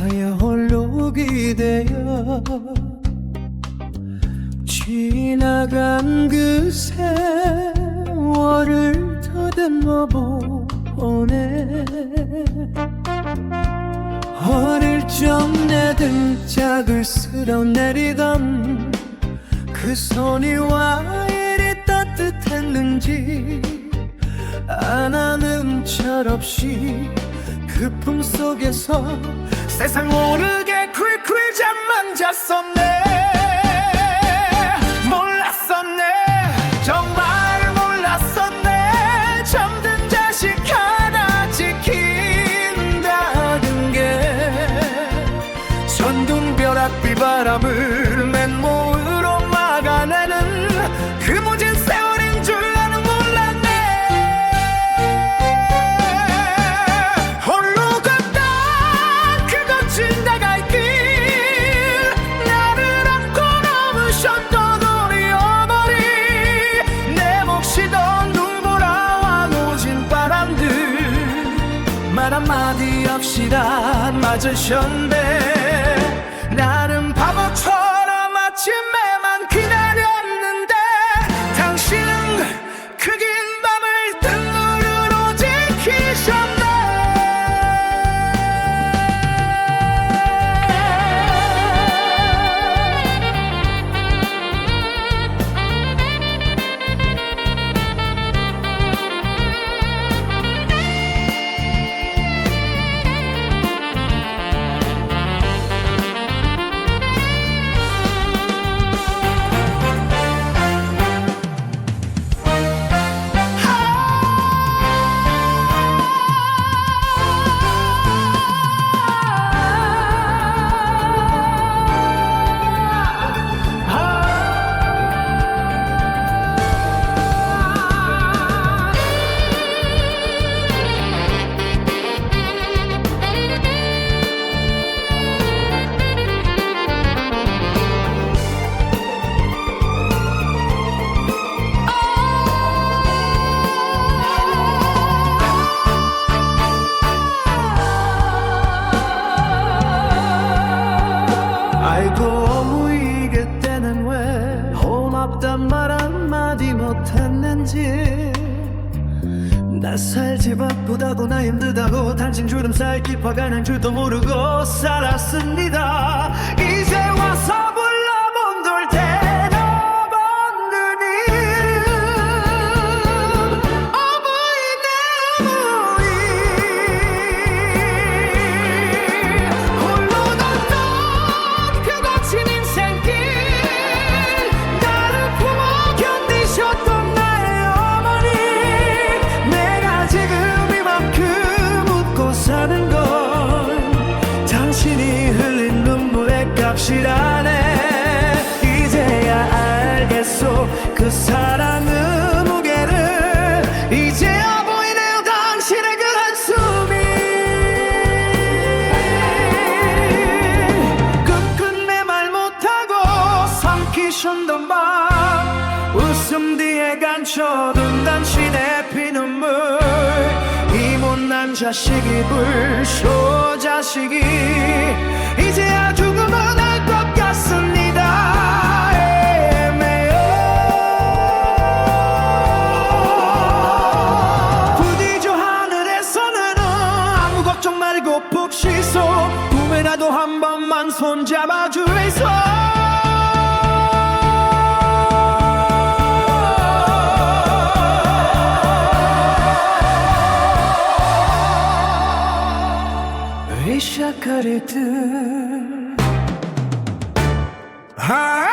나의 홀로 기대어 지나간 그 세월을 더듬어 보네. 어릴 적 내 등짝을 쓸어 내리던 그 손이 와 이리 따뜻했는지 안 하는 철 없이 그 품속에서 세상 모르게 쿨쿨 잠만 잤었네. 몰랐었네. 정말 몰랐었네. 잠든 자식 하나 지킨다는 게 전둥벼락 비 바람을 이다 맞으셨네 고맙단 말 한마디 못했는지. 나 살지 바쁘다고 나 힘들다고 단신 주름 살 깊어가는 줄도 모르고 살았습니다 값이라네 이제야 알겠소. 그 사랑의 무게를 이제야 보이네요. 당신의 그 한숨이. 끝끝내 말 못하고 삼키셨던 밤. 웃음 뒤에 감춰둔 당신의 피눈물. 이 못난 자식이 불쇼 자식이 bir şakarıdır. Ha!